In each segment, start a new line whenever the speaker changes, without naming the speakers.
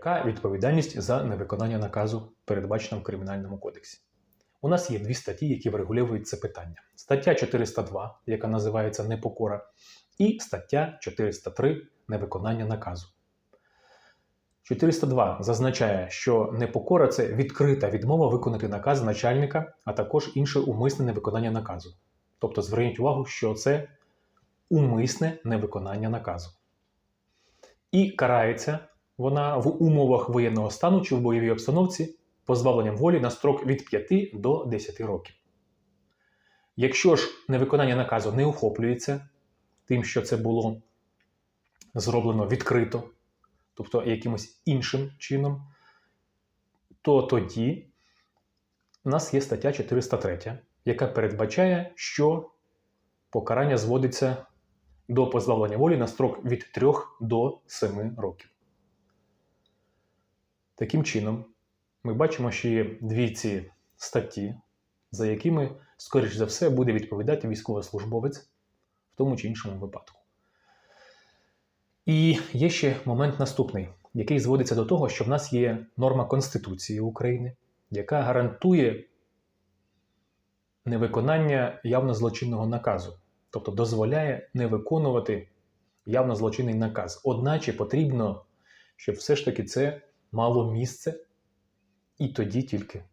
Яка відповідальність за невиконання наказу передбачена в Кримінальному кодексі? У нас є дві статті, які врегульовують це питання: стаття 402, яка називається Непокора, і стаття 403 Невиконання наказу. 402 зазначає, що непокора це відкрита відмова виконати наказ начальника, а також інше умисне невиконання наказу. Тобто зверніть увагу, що це умисне невиконання наказу. І карається вона в умовах воєнного стану чи в бойовій обстановці позбавленням волі на строк від 5 до 10 років. Якщо ж невиконання наказу не охоплюється тим, що це було зроблено відкрито, тобто якимось іншим чином, то тоді у нас є стаття 403, яка передбачає, що покарання зводиться до позбавлення волі на строк від 3 до 7 років. Таким чином, ми бачимо, що є дві ці статті, за якими, скоріш за все, буде відповідати військовослужбовець в тому чи іншому випадку. І є ще момент наступний, який зводиться до того, що в нас є норма Конституції України, яка гарантує невиконання явно злочинного наказу, тобто дозволяє не виконувати явно злочинний наказ. Одначе потрібно, щоб все ж таки це мало місце, і тоді тільки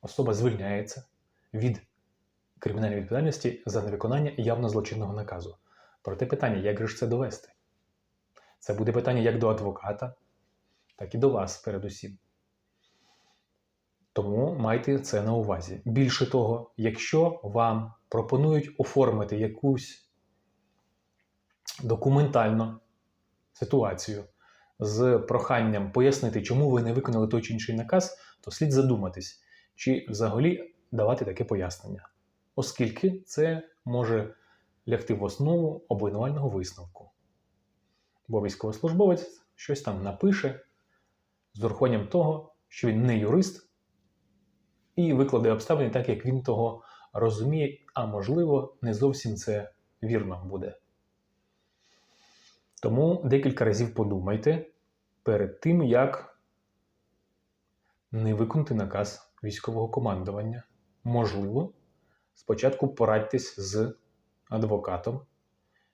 особа звільняється від кримінальної відповідальності за невиконання явно злочинного наказу. Проте питання, як же ж це довести? Це буде питання як до адвоката, так і до вас передусім. Тому майте це на увазі. Більше того, якщо вам пропонують оформити якусь документальну ситуацію з проханням пояснити, чому ви не виконали той чи інший наказ, то слід задуматись, чи взагалі давати таке пояснення, оскільки це може лягти в основу обвинувального висновку. Бо військовослужбовець щось там напише з урахуванням того, що він не юрист, і викладе обставини так, як він того розуміє, а можливо, не зовсім це вірно буде. Тому декілька разів подумайте перед тим, як не виконати наказ військового командування. Можливо, спочатку порадьтесь з адвокатом,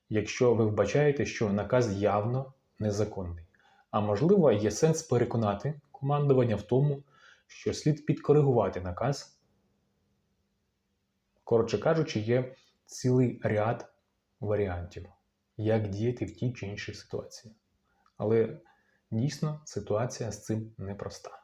якщо ви вбачаєте, що наказ явно незаконний. А можливо, є сенс переконати командування в тому, що слід підкоригувати наказ. Коротше кажучи, є цілий ряд варіантів, як діяти в тій чи іншій ситуації. Але дійсно ситуація з цим непроста.